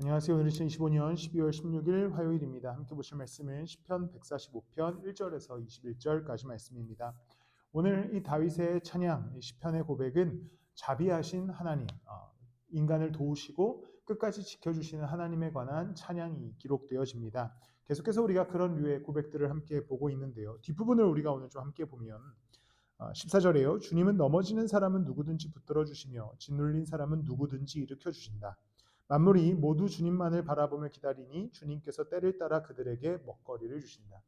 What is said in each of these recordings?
안녕하세요. 오늘은 2025년 12월 16일 화요일입니다. 함께 보실 말씀은 시편 145편 1절에서 21절까지 말씀입니다. 오늘 이 다윗의 찬양, 이 시편의 고백은 자비하신 하나님, 어, 인간을 도우시고 끝까지 지켜주시는 하나님에 관한 찬양이 기록되어집니다. 계속해서 우리가 그런 류의 고백들을 함께 보고 있는데요. 뒷부분을 우리가 오늘 좀 함께 보면 14절에요. 주님은 넘어지는 사람은 누구든지 붙들어 주시며 짓눌린 사람은 누구든지 일으켜 주신다. 만물이 모두 주님만을 바라보며 기다리니 주님께서 때를 따라 그들에게 먹거리를 주신다.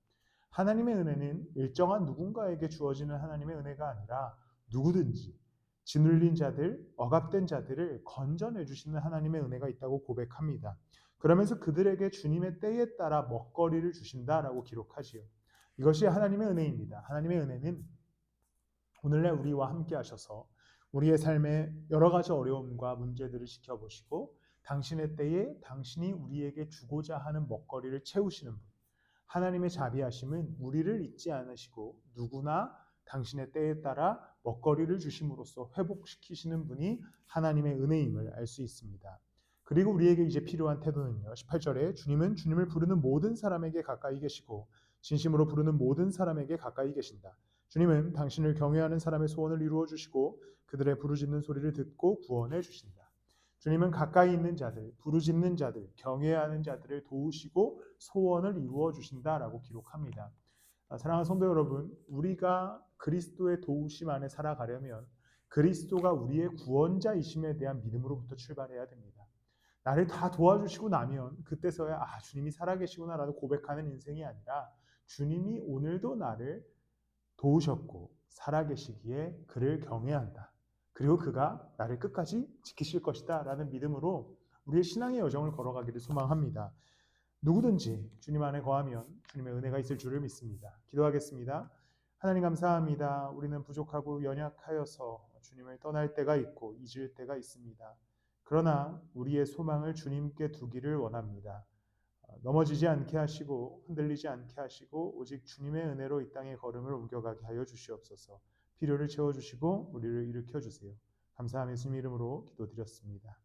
하나님의 은혜는 일정한 누군가에게 주어지는 하나님의 은혜가 아니라 누구든지 짓눌린 자들, 억압된 자들을 건져내 주시는 하나님의 은혜가 있다고 고백합니다. 그러면서 그들에게 주님의 때에 따라 먹거리를 주신다라고 기록하지요. 이것이 하나님의 은혜입니다. 하나님의 은혜는 오늘날 우리와 함께 하셔서 우리의 삶의 여러 가지 어려움과 문제들을 지켜보시고 당신의 때에 당신이 우리에게 주고자 하는 먹거리를 채우시는 분. 하나님의 자비하심은 우리를 잊지 않으시고 누구나 당신의 때에 따라 먹거리를 주심으로써 회복시키시는 분이 하나님의 은혜임을 알 수 있습니다. 그리고 우리에게 이제 필요한 태도는요. 18절에 주님은 주님을 부르는 모든 사람에게 가까이 계시고 진심으로 부르는 모든 사람에게 가까이 계신다. 주님은 당신을 경외하는 사람의 소원을 이루어 주시고 그들의 부르짖는 소리를 듣고 구원해 주신다. 주님은 가까이 있는 자들, 부르짖는 자들, 경외하는 자들을 도우시고 소원을 이루어 주신다라고 기록합니다. 아, 사랑하는 성도 여러분, 우리가 그리스도의 도우심 안에 살아가려면 그리스도가 우리의 구원자이심에 대한 믿음으로부터 출발해야 됩니다. 나를 다 도와주시고 나면 그때서야 아 주님이 살아계시구나라고 고백하는 인생이 아니라 주님이 오늘도 나를 도우셨고 살아계시기에 그를 경외한다. 그리고 그가 나를 끝까지 지키실 것이다. 라는 믿음으로 우리의 신앙의 여정을 걸어가기를 소망합니다. 누구든지 주님 안에 거하면 주님의 은혜가 있을 줄을 믿습니다. 기도하겠습니다. 하나님 감사합니다. 우리는 부족하고 연약하여서 주님을 떠날 때가 있고 잊을 때가 있습니다. 그러나 우리의 소망을 주님께 두기를 원합니다. 넘어지지 않게 하시고 흔들리지 않게 하시고 오직 주님의 은혜로 이 땅의 걸음을 옮겨가게 하여 주시옵소서. 필요를 채워주시고 우리를 일으켜 주세요. 감사하며 예수님 이름으로 기도드렸습니다.